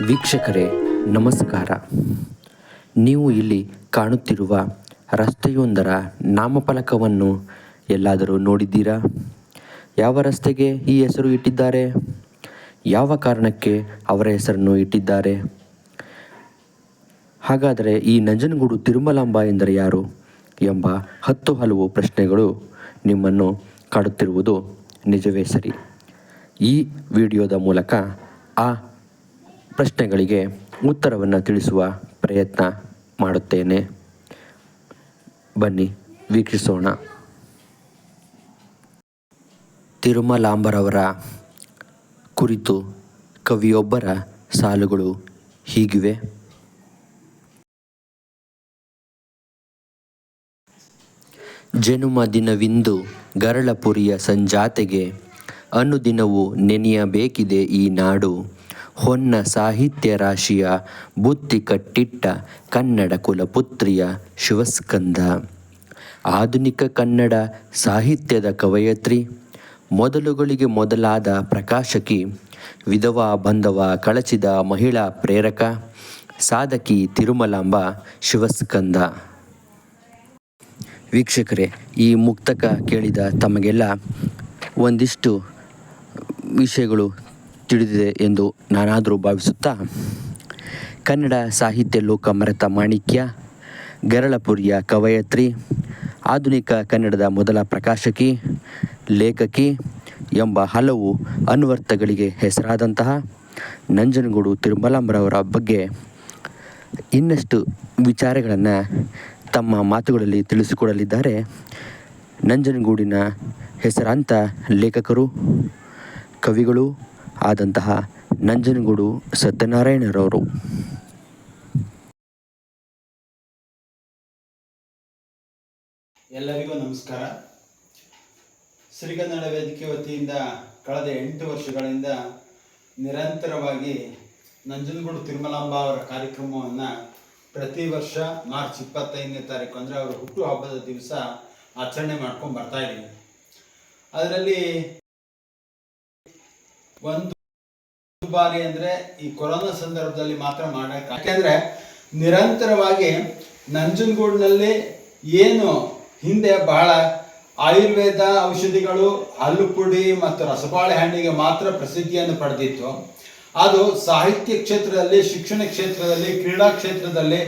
ವೀಕ್ಷಕರೇ, ನಮಸ್ಕಾರ. ನೀವು ಇಲ್ಲಿ ಕಾಣುತ್ತಿರುವ ರಸ್ತೆಯೊಂದರ ನಾಮಫಲಕವನ್ನು ಎಲ್ಲಾದರೂ ನೋಡಿದ್ದೀರಾ? ಯಾವ ರಸ್ತೆಗೆ ಈ ಹೆಸರು ಇಟ್ಟಿದ್ದಾರೆ? ಯಾವ ಕಾರಣಕ್ಕೆ ಅವರ ಹೆಸರನ್ನು ಇಟ್ಟಿದ್ದಾರೆ? ಹಾಗಾದರೆ ಈ ನಂಜನಗೂಡು ತಿರುಮಲಾಂಬ ಎಂದರೆ ಯಾರು ಎಂಬ ಹತ್ತು ಹಲವು ಪ್ರಶ್ನೆಗಳು ನಿಮ್ಮನ್ನು ಕಾಡುತ್ತಿರುವುದು ನಿಜವೇ ಸರಿ. ಈ ವಿಡಿಯೋದ ಮೂಲಕ ಆ ಪ್ರಶ್ನೆಗಳಿಗೆ ಉತ್ತರವನ್ನು ತಿಳಿಸುವ ಪ್ರಯತ್ನ ಮಾಡುತ್ತೇನೆ. ಬನ್ನಿ, ವೀಕ್ಷಿಸೋಣ. ತಿರುಮಲಾಂಬರವರ ಕುರಿತು ಕವಿಯೊಬ್ಬರ ಸಾಲುಗಳು ಹೀಗಿವೆ. ಜನುಮ ದಿನವಿಂದು ಗರಳಪುರಿಯ ಸಂಜಾತೆಗೆ ಅನುದಿನವೂ ನೆನೆಯಬೇಕಿದೆ ಈ ನಾಡು. ಹೊನ್ನ ಸಾಹಿತ್ಯ ರಾಶಿಯ ಬುತ್ತಿ ಕಟ್ಟಿಟ್ಟ ಕನ್ನಡ ಕುಲಪುತ್ರಿಯ ಶಿವಸ್ಕಂದ. ಆಧುನಿಕ ಕನ್ನಡ ಸಾಹಿತ್ಯದ ಕವಯತ್ರಿ, ಮೊದಲುಗಳಿಗೆ ಮೊದಲಾದ ಪ್ರಕಾಶಕಿ, ವಿಧವಾ ಬಂಧವ ಕಳಚಿದ ಮಹಿಳಾ ಪ್ರೇರಕ, ಸಾಧಕಿ ತಿರುಮಲಾಂಬ ಶಿವಸ್ಕಂದ. ವೀಕ್ಷಕರೇ, ಈ ಮುಕ್ತಕ ಕೇಳಿದ ತಮಗೆಲ್ಲ ಒಂದಿಷ್ಟು ವಿಷಯಗಳು ತಿಳಿದಿದೆ ಎಂದು ನಾನಾದರೂ ಭಾವಿಸುತ್ತಾ, ಕನ್ನಡ ಸಾಹಿತ್ಯ ಲೋಕ ಮರೆತ ಮಾಣಿಕ್ಯ, ಗರಳಪುರಿಯ ಕವಯತ್ರಿ, ಆಧುನಿಕ ಕನ್ನಡದ ಮೊದಲ ಪ್ರಕಾಶಕಿ, ಲೇಖಕಿ ಎಂಬ ಹಲವು ಅನ್ವರ್ಥಗಳಿಗೆ ಹೆಸರಾದಂತಹ ನಂಜನಗೂಡು ತಿರುಮಲಾಂಬರವರ ಬಗ್ಗೆ ಇನ್ನಷ್ಟು ವಿಚಾರಗಳನ್ನು ತಮ್ಮ ಮಾತುಗಳಲ್ಲಿ ತಿಳಿಸಿಕೊಡಲಿದ್ದಾರೆ. ನಂಜನಗೂಡಿನ ಹೆಸರಾಂತ ಲೇಖಕರು, ಕವಿಗಳು ಆದಂತಹ ನಂಜನಗೂಡು ಸತ್ಯನಾರಾಯಣರವರು. ಎಲ್ಲರಿಗೂ ನಮಸ್ಕಾರ. ಶ್ರೀಗನ್ನಡ ವೇದಿಕೆ ವತಿಯಿಂದ ಕಳೆದ ಎಂಟು ವರ್ಷಗಳಿಂದ ನಿರಂತರವಾಗಿ ನಂಜನಗೂಡು ತಿರುಮಲಾಂಬ ಅವರ ಕಾರ್ಯಕ್ರಮವನ್ನು ಪ್ರತಿ ವರ್ಷ ಮಾರ್ಚ್ ಇಪ್ಪತ್ತೈದನೇ ತಾರೀಕು ಅಂದರೆ ಅವರ ಹುಟ್ಟುಹಬ್ಬದ ದಿವಸ ಆಚರಣೆ ಮಾಡ್ಕೊಂಡು ಬರ್ತಾ ಇದ್ದೀವಿ. ಅದರಲ್ಲಿ ಒಂದು ಬಾರಿ ಅಂದ್ರೆ ಈ ಕೊರೋನಾ ಸಂದರ್ಭದಲ್ಲಿ ಮಾತ್ರ ಮಾಡಕ್ಕೆ ಯಾಕೆಂದ್ರೆ ನಿರಂತರವಾಗಿ ನಂಜನಗೂಡಿನಲ್ಲಿ ಏನು ಹಿಂದೆ ಬಹಳ ಆಯುರ್ವೇದ ಔಷಧಿಗಳು ಹಲ್ಲು ಪುಡಿ ಮತ್ತು ರಸಬಾಳೆ ಹಣ್ಣಿಗೆ ಮಾತ್ರ ಪ್ರಸಿದ್ಧಿಯನ್ನು ಪಡೆದಿತ್ತು. ಅದು ಸಾಹಿತ್ಯ ಕ್ಷೇತ್ರದಲ್ಲಿ, ಶಿಕ್ಷಣ ಕ್ಷೇತ್ರದಲ್ಲಿ, ಕ್ರೀಡಾ ಕ್ಷೇತ್ರದಲ್ಲಿ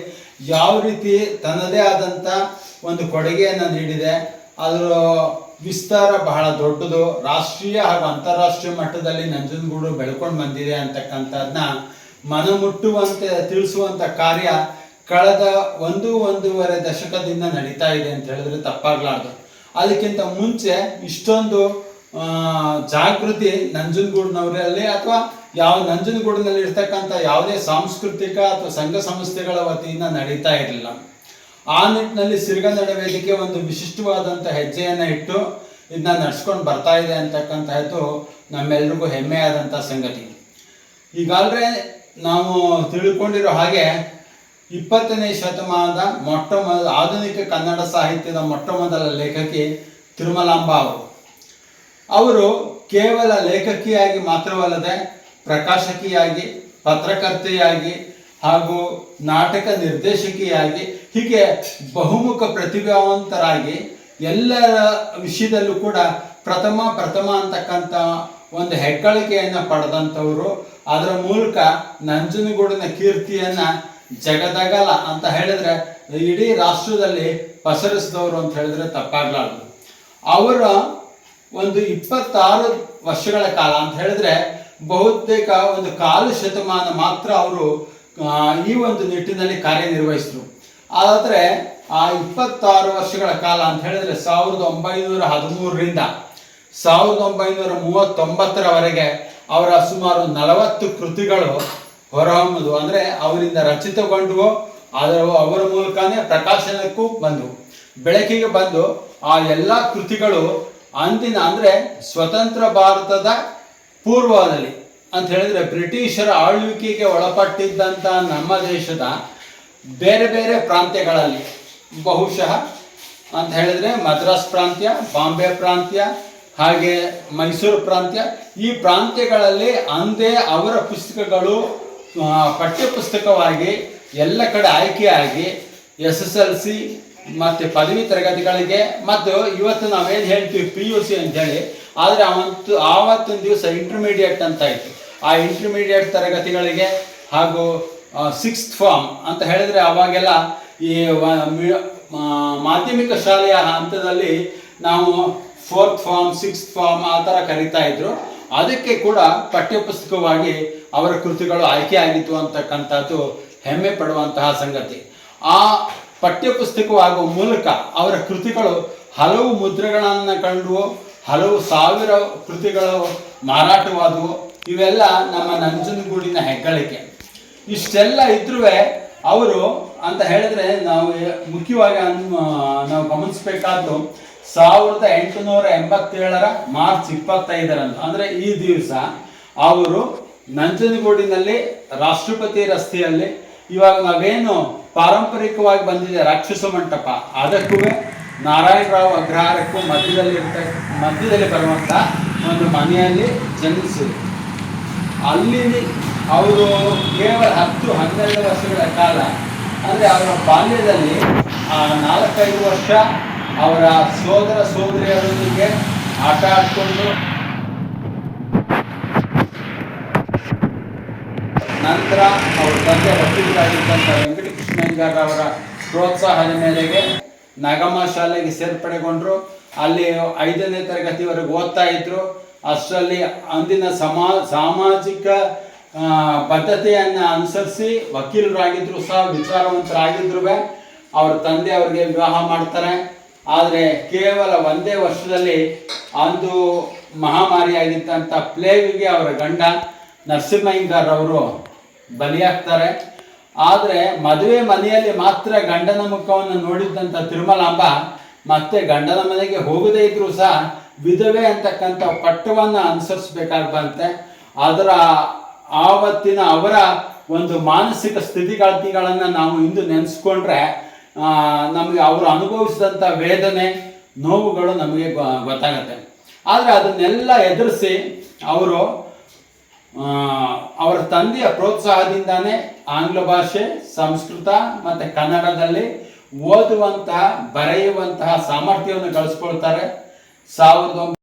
ಯಾವ ರೀತಿ ತನ್ನದೇ ಆದಂಥ ಒಂದು ಕೊಡುಗೆಯನ್ನು ನೀಡಿದೆ. ಅದರ ವಿಸ್ತಾರ ಬಹಳ ದೊಡ್ಡದು. ರಾಷ್ಟ್ರೀಯ ಹಾಗೂ ಅಂತಾರಾಷ್ಟ್ರೀಯ ಮಟ್ಟದಲ್ಲಿ ನಂಜನಗೂಡು ಬೆಳ್ಕೊಂಡು ಬಂದಿದೆ ಅಂತಕ್ಕಂಥದ್ದನ್ನ ಮನಮುಟ್ಟುವಂತೆ ತಿಳಿಸುವಂಥ ಕಾರ್ಯ ಕಳೆದ ಒಂದು, ಒಂದೂವರೆ ದಶಕದಿಂದ ನಡೀತಾ ಇದೆ ಅಂತ ಹೇಳಿದ್ರೆ ತಪ್ಪಾಗ್ಲಾರ್ದು. ಅದಕ್ಕಿಂತ ಮುಂಚೆ ಇಷ್ಟೊಂದು ಜಾಗೃತಿ ನಂಜನಗೂಡಿನವರಲ್ಲಿ ಅಥವಾ ಯಾವ ನಂಜನಗೂಡಿನಲ್ಲಿ ಇರ್ತಕ್ಕಂಥ ಯಾವುದೇ ಸಾಂಸ್ಕೃತಿಕ ಅಥವಾ ಸಂಘ ಸಂಸ್ಥೆಗಳ ವತಿಯಿಂದ ನಡೀತಾ ಇರಲಿಲ್ಲ. ಆ ನಿಟ್ಟಿನಲ್ಲಿ ಸಿರಿಗನ್ನಡ ವೇದಿಕೆ ಒಂದು ವಿಶಿಷ್ಟವಾದಂಥ ಹೆಜ್ಜೆಯನ್ನು ಇಟ್ಟು ಇದನ್ನ ನಡ್ಸ್ಕೊಂಡು ಬರ್ತಾ ಇದೆ ಅಂತಕ್ಕಂಥದ್ದು ನಮ್ಮೆಲ್ರಿಗೂ ಹೆಮ್ಮೆಯಾದಂಥ ಸಂಗತಿ. ಈಗಾಗಲೇ ನಾವು ತಿಳ್ಕೊಂಡಿರೋ ಹಾಗೆ ಇಪ್ಪತ್ತನೇ ಶತಮಾನದ ಮೊಟ್ಟ ಮೊದಲ ಆಧುನಿಕ ಕನ್ನಡ ಸಾಹಿತ್ಯದ ಮೊಟ್ಟ ಮೊದಲ ಲೇಖಕಿ ತಿರುಮಲಾಂಬ ಅವರು. ಅವರು ಕೇವಲ ಲೇಖಕಿಯಾಗಿ ಮಾತ್ರವಲ್ಲದೆ ಪ್ರಕಾಶಕಿಯಾಗಿ, ಪತ್ರಕರ್ತೆಯಾಗಿ ಹಾಗೂ ನಾಟಕ ನಿರ್ದೇಶಕಿಯಾಗಿ, ಹೀಗೆ ಬಹುಮುಖ ಪ್ರತಿಭಾವಂತರಾಗಿ ಎಲ್ಲರ ವಿಷಯದಲ್ಲೂ ಕೂಡ ಪ್ರಥಮ ಪ್ರಥಮ ಅಂತಕ್ಕಂಥ ಒಂದು ಹೆಗ್ಗಳಿಕೆಯನ್ನು ಪಡೆದಂಥವರು. ಅದರ ಮೂಲಕ ನಂಜನಗೂಡಿನ ಕೀರ್ತಿಯನ್ನ ಜಗದಗಲ ಅಂತ ಹೇಳಿದ್ರೆ ಇಡೀ ರಾಷ್ಟ್ರದಲ್ಲಿ ಪಸರಿಸಿದವರು ಅಂತ ಹೇಳಿದ್ರೆ ತಪ್ಪಾಗಲಾರದು. ಅವರ ಒಂದು ಇಪ್ಪತ್ತಾರು ವರ್ಷಗಳ ಕಾಲ ಅಂತ ಹೇಳಿದ್ರೆ ಬಹುತೇಕ ಒಂದು ಕಾಲು ಶತಮಾನ ಮಾತ್ರ ಅವರು ಈ ಒಂದು ನಿಟ್ಟಿನಲ್ಲಿ ಕಾರ್ಯನಿರ್ವಹಿಸಿದ್ರು. ಆದರೆ ಆ ಇಪ್ಪತ್ತಾರು ವರ್ಷಗಳ ಕಾಲ ಅಂತ ಹೇಳಿದ್ರೆ ಸಾವಿರದ ಒಂಬೈನೂರ ಹದಿಮೂರರಿಂದ ಸಾವಿರದ ಒಂಬೈನೂರ ಮೂವತ್ತೊಂಬತ್ತರವರೆಗೆ ಅವರ ಸುಮಾರು ನಲವತ್ತು ಕೃತಿಗಳು ಹೊರಹೊಮ್ಮದು. ಅಂದರೆ ಅವರಿಂದ ರಚಿತಗೊಂಡವು ಅದರ ಅವರ ಮೂಲಕನೇ ಪ್ರಕಾಶನಕ್ಕೂ ಬಂದವು. ಬೆಳಕಿಗೆ ಬಂದು ಆ ಎಲ್ಲ ಕೃತಿಗಳು ಅಂದಿನ, ಅಂದರೆ ಸ್ವತಂತ್ರ ಭಾರತದ ಪೂರ್ವದಲ್ಲಿ ಅಂತ ಹೇಳಿದ್ರೆ ಬ್ರಿಟಿಷರ ಆಳ್ವಿಕೆಗೆ ಒಳಪಟ್ಟಿದ್ದಂಥ ನಮ್ಮ ದೇಶದ ಬೇರೆ ಬೇರೆ ಪ್ರಾಂತ್ಯಗಳಲ್ಲಿ, ಬಹುಶಃ ಅಂತ ಹೇಳಿದ್ರೆ ಮದ್ರಾಸ್ ಪ್ರಾಂತ್ಯ, ಬಾಂಬೆ ಪ್ರಾಂತ್ಯ, ಹಾಗೆ ಮೈಸೂರು ಪ್ರಾಂತ್ಯ, ಈ ಪ್ರಾಂತ್ಯಗಳಲ್ಲಿ ಅಂದೇ ಅವರ ಪುಸ್ತಕಗಳು ಪಠ್ಯಪುಸ್ತಕವಾಗಿ ಎಲ್ಲ ಕಡೆ ಆಯ್ಕೆಯಾಗಿ ಎಸ್ ಎಸ್ ಎಲ್ ಸಿ ಮತ್ತು ಪದವಿ ತರಗತಿಗಳಿಗೆ, ಮತ್ತು ಇವತ್ತು ನಾವೇನು ಹೇಳ್ತೀವಿ ಪಿ ಯು ಸಿ ಅಂತೇಳಿ, ಆದರೆ ಅವತ್ತು ಆವತ್ತಿನ ದಿವಸ ಇಂಟರ್ಮೀಡಿಯೇಟ್ ಅಂತ ಇತ್ತು. ಆ ಇಂಟರ್ಮೀಡಿಯೇಟ್ ತರಗತಿಗಳಿಗೆ ಹಾಗೂ ಸಿಕ್ಸ್ತ್ ಫಾರ್ಮ್ ಅಂತ ಹೇಳಿದ್ರೆ ಅವಾಗೆಲ್ಲ ಈ ಮಾಧ್ಯಮಿಕ ಶಾಲೆಯ ಹಂತದಲ್ಲಿ ನಾವು ಫೋರ್ತ್ ಫಾರ್ಮ್ ಸಿಕ್ಸ್ತ್ ಫಾರ್ಮ್ ಆ ಥರ ಕರಿತಾ ಇದ್ರು. ಅದಕ್ಕೆ ಕೂಡ ಪಠ್ಯಪುಸ್ತಕವಾಗಿ ಅವರ ಕೃತಿಗಳು ಆಯ್ಕೆ ಆಗಿತ್ತು ಅಂತಕ್ಕಂಥದ್ದು ಹೆಮ್ಮೆ ಪಡುವಂತಹ ಸಂಗತಿ. ಆ ಪಠ್ಯಪುಸ್ತಕವಾಗುವ ಮೂಲಕ ಅವರ ಕೃತಿಗಳು ಹಲವು ಮುದ್ರೆಗಳನ್ನು ಕಂಡು ಹಲವು ಸಾವಿರ ಕೃತಿಗಳು ಮಾರಾಟವಾದವು ಇವೆಲ್ಲ ನಮ್ಮ ನಂಜನಗೂಡಿನ ಹೆಗ್ಗಳಿಕೆ. ಇಷ್ಟೆಲ್ಲ ಇದ್ರೂ ಅವರು ಅಂತ ಹೇಳಿದ್ರೆ ನಾವು ಮುಖ್ಯವಾಗಿ ನಾವು ಗಮನಿಸಬೇಕಾದ್ದು ಸಾವಿರದ ಎಂಟುನೂರ ಎಂಬತ್ತೇಳರ ಮಾರ್ಚ್ ಇಪ್ಪತ್ತೈದರಂದು, ಅಂದರೆ ಈ ದಿವಸ ಅವರು ನಂಜನಗೂಡಿನಲ್ಲಿ ರಾಷ್ಟ್ರಪತಿ ರಸ್ತೆಯಲ್ಲಿ ಇವಾಗ ನಾವೇನು ಪಾರಂಪರಿಕವಾಗಿ ಬಂದಿದೆ ರಾಕ್ಷಸ ಮಂಟಪ, ಅದಕ್ಕೂ ನಾರಾಯಣರಾವ್ ಅಗ್ರಹಾರಕ್ಕೂ ಮಧ್ಯದಲ್ಲಿ ಮಧ್ಯದಲ್ಲಿ ಬರುವಂಥ ಒಂದು ಮನೆಯಲ್ಲಿ ಜನಿಸಿದರು. ಅಲ್ಲಿ ಅವರು ಕೇವಲ ಹತ್ತು ಹನ್ನೆರಡು ವರ್ಷಗಳ ಕಾಲ, ಅಂದರೆ ಅವರ ಬಾಲ್ಯದಲ್ಲಿ ಆ ನಾಲ್ಕೈದು ವರ್ಷ ಅವರ ಸೋದರ ಸೋದರಿಯರೊಂದಿಗೆ ಆಟ ಆಡಿಕೊಂಡು, ನಂತರ ಅವರ ತಂದೆ ವಕೀಲರಾಗಿದ್ದಂಥ ವೆಂಕಟಕೃಷ್ಣಯ್ಯಂಗಾರ್ ಅವರ ಪ್ರೋತ್ಸಾಹದ ಮೇರೆಗೆ ನಗಮ ಶಾಲೆಗೆ ಸೇರ್ಪಡೆಗೊಂಡರು. ಅಲ್ಲಿ ಐದನೇ ತರಗತಿವರೆಗೆ ಓದ್ತಾ ಇದ್ರು. ಅಷ್ಟರಲ್ಲಿ ಅಂದಿನ ಸಮಾ ಸಾಮಾಜಿಕ ಬದ್ಧತೆಯನ್ನು ಅನುಸರಿಸಿ ವಕೀಲರಾಗಿದ್ರು ಸಹ ವಿಚಾರವಂತರಾಗಿದ್ರು ಅವ್ರ ತಂದೆ ಅವರಿಗೆ ವಿವಾಹ ಮಾಡ್ತಾರೆ. ಆದರೆ ಕೇವಲ ಒಂದೇ ವರ್ಷದಲ್ಲಿ ಅಂದು ಮಹಾಮಾರಿಯಾಗಿದ್ದಂಥ ಪ್ಲೇವಿಗೆ ಅವರ ಗಂಡ ನರಸಿಂಹಯ್ಯಂಗಾರ್ ಅವರು ಬಲಿಯಾಗ್ತಾರೆ. ಆದರೆ ಮದುವೆ ಮನೆಯಲ್ಲಿ ಮಾತ್ರ ಗಂಡನ ಮುಖವನ್ನು ನೋಡಿದ್ದಂಥ ತಿರುಮಲಾಂಬ ಮತ್ತೆ ಗಂಡನ ಮನೆಗೆ ಹೋಗದೇ ಇದ್ರೂ ಸಹ ವಿಧವೆ ಅಂತಕ್ಕಂಥ ಪಟ್ಟವನ್ನ ಅನುಸರಿಸ್ಬೇಕಾಗಿ ಬಂತೆ ಅದರ ಆವತ್ತಿನ ಅವರ ಒಂದು ಮಾನಸಿಕ ಸ್ಥಿತಿಗತಿಗಳನ್ನು ನಾವು ಇಂದು ನೆನೆಸ್ಕೊಂಡ್ರೆ ನಮಗೆ ಅವರು ಅನುಭವಿಸಿದಂಥ ವೇದನೆ, ನೋವುಗಳು ನಮಗೆ ಗೊತ್ತಾಗತ್ತೆ. ಆದರೆ ಅದನ್ನೆಲ್ಲ ಎದುರಿಸಿ ಅವರು ಅವರ ತಂದೆಯ ಪ್ರೋತ್ಸಾಹದಿಂದಾನೇ ಆಂಗ್ಲ ಭಾಷೆ, ಸಂಸ್ಕೃತ ಮತ್ತು ಕನ್ನಡದಲ್ಲಿ ಓದುವಂತಹ, ಬರೆಯುವಂತಹ ಸಾಮರ್ಥ್ಯವನ್ನು ಗಳಿಸ್ಕೊಳ್ತಾರೆ ಸಾವಿರದ ಒಂಬ